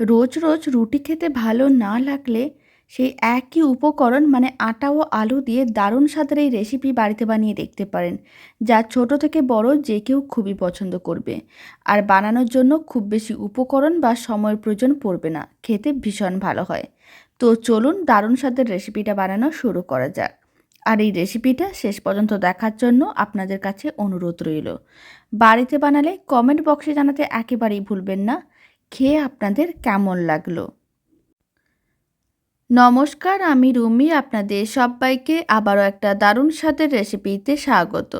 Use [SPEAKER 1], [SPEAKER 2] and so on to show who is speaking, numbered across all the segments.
[SPEAKER 1] রোজ রোজ রুটি খেতে ভালো না লাগলে সেই একই উপকরণ মানে আটা ও আলু দিয়ে দারুণ স্বাদের এই রেসিপি বাড়িতে বানিয়ে দেখতে পারেন, যা ছোট থেকে বড় যে কেউ খুবই পছন্দ করবে। আর বানানোর জন্য খুব বেশি উপকরণ বা সময়ের প্রয়োজন পড়বে না, খেতে ভীষণ ভালো হয়। তো চলুন দারুণ স্বাদের রেসিপিটা বানানো শুরু করা যাক। আর এই রেসিপিটা শেষ পর্যন্ত দেখার জন্য আপনাদের কাছে অনুরোধ রইল। বাড়িতে বানালে কমেন্ট বক্সে জানাতে একেবারেই ভুলবেন না। খেয়ে আপনাদের কেমন লাগল? নমস্কার, আমি রুমি, আপনাদের সবাইকে আবারও একটা দারুণ স্বাদের রেসিপিতে স্বাগত।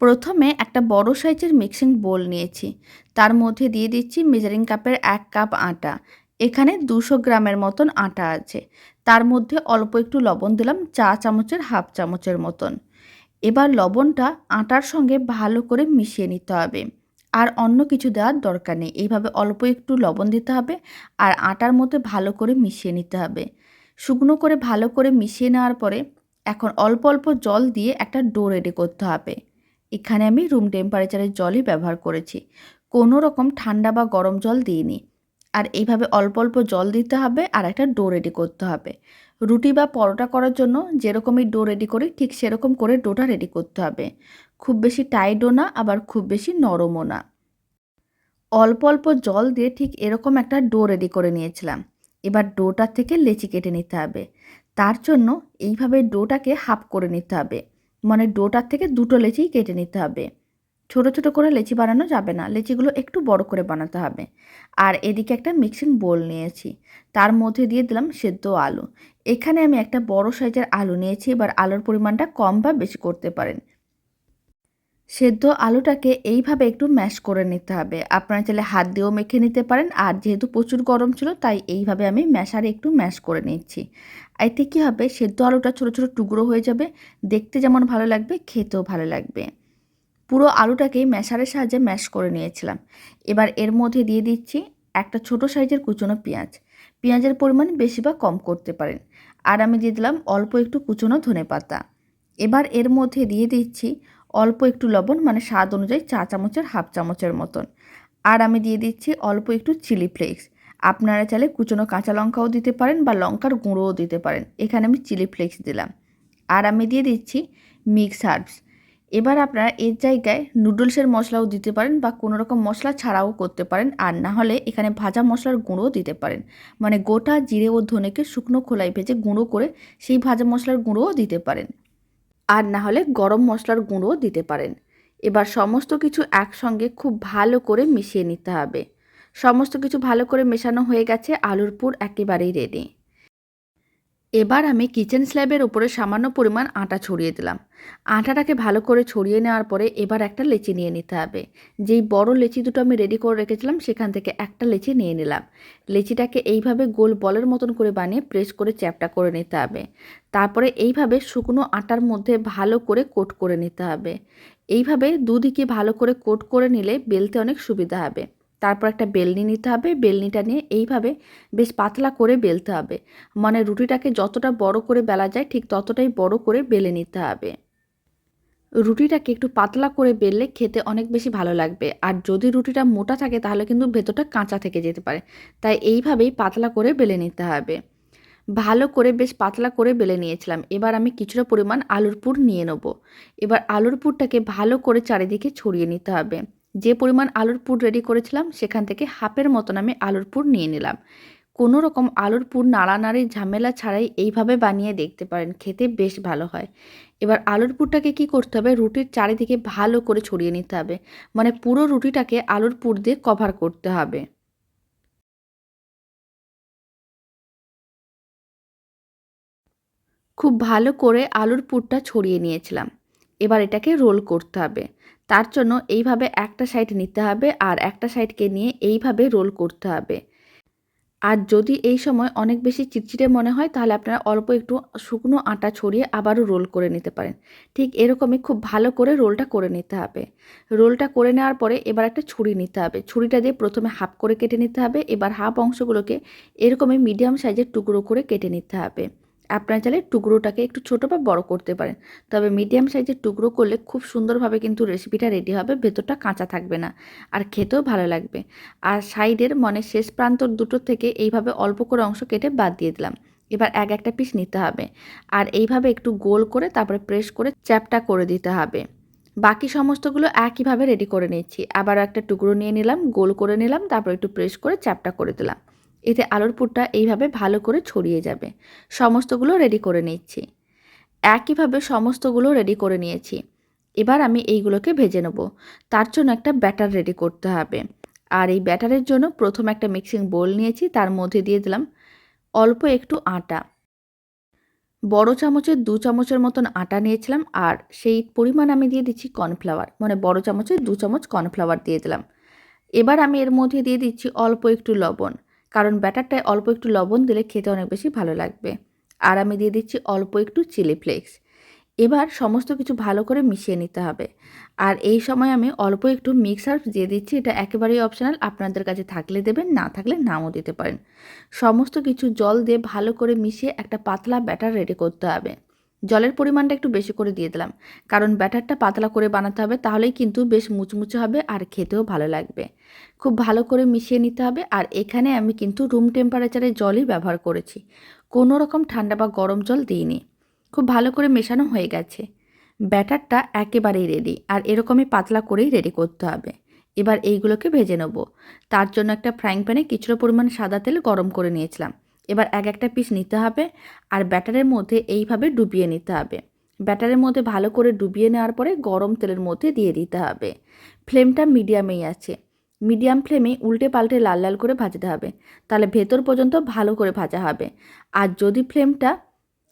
[SPEAKER 1] প্রথমে একটা বড় সাইজের মিক্সিং বোল নিয়েছি। তার মধ্যে দিয়ে দিচ্ছি মেজারিং কাপের এক কাপ আটা। এখানে দুশো গ্রামের মতন আটা আছে। তার মধ্যে অল্প একটু লবণ দিলাম চা চামচের, হাফ চামচের মতন। এবার লবণটা আটার সঙ্গে ভালো করে মিশিয়ে নিতে হবে। আর অন্য কিছু দেওয়ার দরকার নেই। এইভাবে অল্প একটু লবণ দিতে হবে আর আটার মধ্যে ভালো করে মিশিয়ে নিতে হবে। শুকনো করে ভালো করে মিশিয়ে নেওয়ার পরে এখন অল্প অল্প জল দিয়ে একটা ডো রেডি করতে হবে। এখানে আমি রুম টেম্পারেচারের জলই ব্যবহার করেছি। কোনো রকম ঠান্ডা বা গরম জল দিইনি। আর এইভাবে অল্প অল্প জল দিতে হবে আর একটা ডো রেডি করতে হবে। রুটি বা পরোটা করার জন্য যেরকমই ডো রেডি করি, ঠিক সেরকম করে ডোটা রেডি করতে হবে। খুব বেশি টাইটও না, আবার খুব বেশি নরমও না। অল্প অল্প জল দিয়ে ঠিক এরকম একটা ডো রেডি করে নিয়েছিলাম। এবার ডোটার থেকে লেচি কেটে নিতে হবে। তার জন্য এইভাবে ডোটাকে হাফ করে নিতে হবে। মানে ডোটার থেকে দুটো লেচিই কেটে নিতে হবে। ছোট ছোট করে লেচি বানানো যাবে না। লেচিগুলো একটু বড় করে বানাতে হবে। আর এদিকে একটা মিক্সিং বোল নিয়েছি। তার মধ্যে দিয়ে দিলাম সেদ্ধ আলু। এখানে আমি একটা বড় সাইজের আলু নিয়েছি। এবার আলুর পরিমাণটা কম বা বেশি করতে পারেন। সেদ্ধ আলুটাকে এইভাবে একটু ম্যাশ করে নিতে হবে। আপনারা চাইলে হাত দিয়েও মেখে নিতে পারেন। আর যেহেতু প্রচুর গরম ছিল, তাই এইভাবে আমি ম্যাশারে একটু ম্যাশ করে নিচ্ছি এতে কী হবে? সেদ্ধ আলুটা ছোটো ছোটো টুকরো হয়ে যাবে। দেখতে যেমন ভালো লাগবে, খেতেও ভালো লাগবে। পুরো আলুটাকেই ম্যাশারের সাহায্যে ম্যাশ করে নিয়েছিলাম। এবার এর মধ্যে দিয়ে দিচ্ছি একটা ছোট সাইজের কুচনো পেঁয়াজ। পেঁয়াজের পরিমাণ বেশি বা কম করতে পারেন। আর আমি দিয়ে দিলাম অল্প একটু কুচনো ধনে পাতা। এবার এর মধ্যে দিয়ে দিচ্ছি অল্প একটু লবণ মানে স্বাদ অনুযায়ী চা চামচের, হাফ চামচের মতন। আর আমি দিয়ে দিচ্ছি অল্প একটু চিলি ফ্লেক্স। আপনারা চাইলে কুচনো কাঁচা লঙ্কাও দিতে পারেন বা লঙ্কার গুঁড়োও দিতে পারেন। এখানে আমি চিলি ফ্লেক্স দিলাম। আর আমি দিয়ে দিচ্ছি মিক্স হার্বস। এবার আপনারা এর জায়গায় নুডলসের মশলাও দিতে পারেন বা কোনো রকম মশলা ছাড়াও করতে পারেন। আর না হলে এখানে ভাজা মশলার গুঁড়োও দিতে পারেন। মানে গোটা জিরে ও ধনেকে শুকনো খোলায় ভেজে গুঁড়ো করে সেই ভাজা মশলার গুঁড়োও দিতে পারেন। আর না হলে গরম মশলার গুঁড়োও দিতে পারেন। এবার সমস্ত কিছু একসঙ্গে খুব ভালো করে মিশিয়ে নিতে হবে। সমস্ত কিছু ভালো করে মেশানো হয়ে গেছে, আলুর পুর একেবারেই রেডি এবার আমি কিচেন স্ল্যাবের উপরে সামান্য পরিমাণ আটা ছড়িয়ে দিলাম। আটাটাকে ভালো করে ছড়িয়ে নেওয়ার পরে এবার একটা লেচি নিয়ে নিতে হবে। যেই বড় লেচি দুটো আমি রেডি করে রেখেছিলাম, সেখান থেকে একটা লেচি নিয়ে নিলাম। লেচিটাকে এইভাবে গোল বলের মতন করে বানিয়ে প্রেস করে চ্যাপটা করে নিতে হবে। তারপরে এইভাবে শুকনো আটার মধ্যে ভালো করে কোট করে নিতে হবে। এইভাবে দুদিকে ভালো করে কোট করে নিলে বেলতে অনেক সুবিধা হবে। তারপর একটা বেলনি নিতে হবে, বেলনিটা নিয়ে এইভাবে বেশ পাতলা করে বেলতে হবে। মানে রুটিটাকে যতটা বড় করে বেলা যায়, ঠিক ততটাই বড় করে বেলে নিতে হবে। রুটিটাকে একটু পাতলা করে বেললে খেতে অনেক বেশি ভালো লাগবে। আর যদি রুটিটা মোটা থাকে, তাহলে কিন্তু ভেতরটা কাঁচা থেকে যেতে পারে। তাই এইভাবেই পাতলা করে বেলে নিতে হবে। ভালো করে বেশ পাতলা করে বেলে নিয়েছিলাম। এবার আমি কিছুটা পরিমাণ আলুর পুর নিয়ে নেব। এবার আলুর পুরটাকে ভালো করে চারিদিকে ছড়িয়ে নিতে হবে। যে পরিমাণ আলুর পুর রেডি করেছিলাম, সেখান থেকে হাফের মতন আমি আলুর পুর নিয়ে নিলাম। কোনো রকম আলুর পুর নাড়ানাড়ি ঝামেলা ছাড়াই এইভাবে বানিয়ে দেখতে পারেন, খেতে বেশ ভালো হয়। এবার আলুর পুরটাকে কি করতে হবে? রুটির চারিদিকে ভালো করে ছড়িয়ে নিতে হবে। মানে পুরো রুটিটাকে আলুর পুর দিয়ে কভার করতে হবে। খুব ভালো করে আলুর পুরটা ছড়িয়ে নিয়েছিলাম। এবার এটাকে রোল করতে হবে। তার জন্য এইভাবে একটা সাইড নিতে হবে আর একটা সাইডকে নিয়ে এইভাবে রোল করতে হবে। আর যদি এই সময় অনেক বেশি চিটচিটে মনে হয়, তাহলে আপনারা অল্প একটু শুকনো আটা ছড়িয়ে আবারও রোল করে নিতে পারেন। ঠিক এরকমই খুব ভালো করে রোলটা করে নিতে হবে। রোলটা করে নেওয়ার পরে এবার একটা ছুরি নিতে হবে। ছুরিটা দিয়ে প্রথমে হাফ করে কেটে নিতে হবে। এবার হাফ অংশগুলোকে এরকমই মিডিয়াম সাইজের টুকরো করে কেটে নিতে হবে। আপনারা চাইলে টুকরোটাকে একটু ছোটো বা বড় করতে পারেন। তবে মিডিয়াম সাইজের টুকরো করলে খুব সুন্দরভাবে কিন্তু রেসিপিটা রেডি হবে, ভেতরটা কাঁচা থাকবে না আর খেতেও ভালো লাগবে। আর সাইডের মানে শেষ প্রান্তর দুটো থেকে এইভাবে অল্প করে অংশ কেটে বাদ দিয়ে দিলাম। এবার এক একটা পিস নিতে হবে। আর এইভাবে একটু গোল করে তারপরে প্রেস করে চ্যাপটা করে দিতে হবে। বাকি সমস্তগুলো একইভাবে রেডি করে নিচ্ছি। আবারও একটা টুকরো নিয়ে নিলাম, গোল করে নিলাম, তারপর একটু প্রেস করে চ্যাপটা করে দিলাম। এতে আলুর পুরটা এইভাবে ভালো করে ছড়িয়ে যাবে। সমস্তগুলো রেডি করে নিচ্ছি। একইভাবে সমস্তগুলো রেডি করে নিয়েছি। এবার আমি এইগুলোকে ভেজে নেব। তার জন্য একটা ব্যাটার রেডি করতে হবে। আর এই ব্যাটারের জন্য প্রথম একটা মিক্সিং বোল নিয়েছি, তার মধ্যে দিয়ে দিলাম অল্প একটু আটা। বড় চামচের দু চামচের মতন আটা নিয়েছিলাম আর সেই পরিমাণ আমি দিয়ে দিচ্ছি কর্নফ্লাওয়ার মানে বড় চামচের দু চামচ কর্নফ্লাওয়ার দিয়ে দিলাম। এবার আমি এর মধ্যে দিয়ে দিচ্ছি অল্প একটু লবণ। কারণ ব্যাটারটায় অল্প একটু লবণ দিলে খেতে অনেক বেশি ভালো লাগবে। আর আমি দিয়ে দিচ্ছি অল্প একটু চিলি ফ্লেক্স। এবার সমস্ত কিছু ভালো করে মিশিয়ে নিতে হবে। আর এই সময় আমি অল্প একটু মিক্স হার্বস দিয়ে দিচ্ছি, এটা একেবারেই অপশনাল, আপনাদের কাছে থাকলে দেবেন, না থাকলে নামও দিতে পারেন। সমস্ত কিছু জল দিয়ে ভালো করে মিশিয়ে একটা পাতলা ব্যাটার রেডি করতে হবে। জলের পরিমাণটা একটু বেশি করে দিয়ে দিলাম। কারণ ব্যাটারটা পাতলা করে বানাতে হবে, তাহলেই কিন্তু বেশ মুচমুচে হবে আর খেতেও ভালো লাগবে। খুব ভালো করে মিশিয়ে নিতে হবে আর এখানে আমি কিন্তু রুম টেম্পারেচারে জলই ব্যবহার করেছি। কোনো রকম ঠান্ডা বা গরম জল দিইনি। খুব ভালো করে মেশানো হয়ে গেছে। ব্যাটারটা একেবারেই রেডি আর এরকমই পাতলা করেই রেডি করতে হবে। এবার এইগুলোকে ভেজে নেব। তার জন্য একটা ফ্রাইং প্যানে কিছুটা পরিমাণ সাদা তেল গরম করে নিয়েছিলাম। এবার এক একটা পিস নিতে হবে আর ব্যাটারের মধ্যে এইভাবে ডুবিয়ে নিতে হবে। ব্যাটারের মধ্যে ভালো করে ডুবিয়ে নেওয়ার পরে গরম তেলের মধ্যে দিয়ে দিতে হবে। ফ্লেমটা মিডিয়ামেই আছে। মিডিয়াম ফ্লেমে উল্টে পাল্টে লাল লাল করে ভাজতে হবে। তাহলে ভেতর পর্যন্ত ভালো করে ভাজা হবে। আর যদি ফ্লেমটা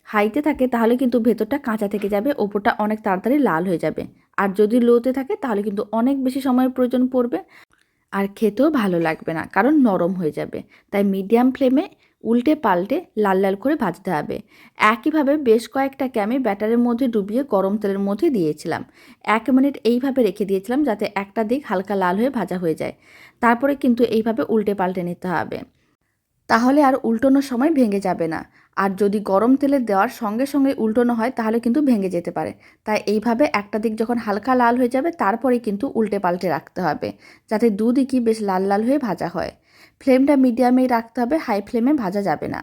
[SPEAKER 1] হাইতে থাকে তাহলে কিন্তু ভেতরটা কাঁচা থেকে যাবে, ওপরটা অনেক তাড়াতাড়ি লাল হয়ে যাবে। আর যদি লোতে থাকে তাহলে কিন্তু অনেক বেশি সময়ের প্রয়োজন পড়বে। আর খেতেও ভালো লাগবে না কারণ নরম হয়ে যাবে। তাই মিডিয়াম ফ্লেমে উল্টে পাল্টে লাল লাল করে ভাজতে হবে। একইভাবে বেশ কয়েকটাকে আমি ব্যাটারের মধ্যে ডুবিয়ে গরম তেলের মধ্যে দিয়েছিলাম। এক মিনিট এইভাবে রেখে দিয়েছিলাম যাতে একটা দিক হালকা লাল হয়ে ভাজা হয়ে যায়। তারপরে কিন্তু এইভাবে উল্টে পাল্টে নিতে হবে। তাহলে আর উল্টোনোর সময় ভেঙে যাবে না। আর যদি গরম তেলে দেওয়ার সঙ্গে সঙ্গে উল্টোনো হয়, তাহলে কিন্তু ভেঙে যেতে পারে। তাই এইভাবে একটা দিক যখন হালকা লাল হয়ে যাবে তারপরে কিন্তু উল্টে পাল্টে রাখতে হবে, যাতে দুদিকই বেশ লাল লাল হয়ে ভাজা হয়। ফ্লেমটা মিডিয়ামেই রাখতে হবে, হাই ফ্লেমে ভাজা যাবে না।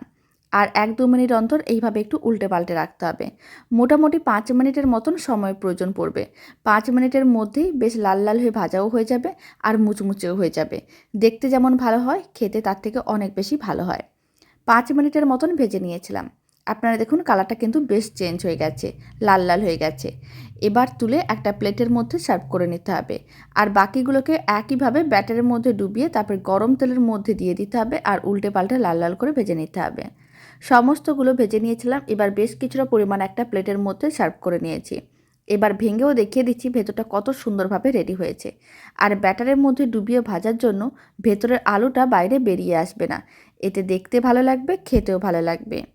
[SPEAKER 1] আর এক দু মিনিট অন্তর এইভাবে একটু উল্টে পাল্টে রাখতে হবে। মোটামুটি পাঁচ মিনিটের মতন সময় প্রয়োজন পড়বে। পাঁচ মিনিটের মধ্যেই বেশ লাল লাল হয়ে ভাজাও হয়ে যাবে আর মুচমুচেও হয়ে যাবে। দেখতে যেমন ভালো হয়, খেতে তার থেকে অনেক বেশি ভালো হয়। পাঁচ মিনিটের মতন ভেজে নিয়েছিলাম। আপনারা দেখুন, কালারটা কিন্তু বেশ চেঞ্জ হয়ে গেছে, লাল লাল হয়ে গেছে। এবার তুলে একটা প্লেটের মধ্যে সার্ভ করে নিতে হবে। আর বাকিগুলোকে একইভাবে ব্যাটারের মধ্যে ডুবিয়ে তারপর গরম তেলের মধ্যে দিয়ে দিতে হবে আর উল্টে পাল্টে লাল লাল করে ভেজে নিতে হবে। সমস্তগুলো ভেজে নিয়েছিলাম, এবার বেশ কিছুটা পরিমাণ একটা প্লেটের মধ্যে সার্ভ করে নিয়েছি। এবার ভেঙেও দেখিয়ে দিচ্ছি ভেতরটা কত সুন্দরভাবে রেডি হয়েছে। আর ব্যাটারের মধ্যে ডুবিয়ে ভাজার জন্য ভেতরের আলুটা বাইরে বেরিয়ে আসবে না। এতে দেখতে ভালো লাগবে, খেতেও ভালো লাগবে।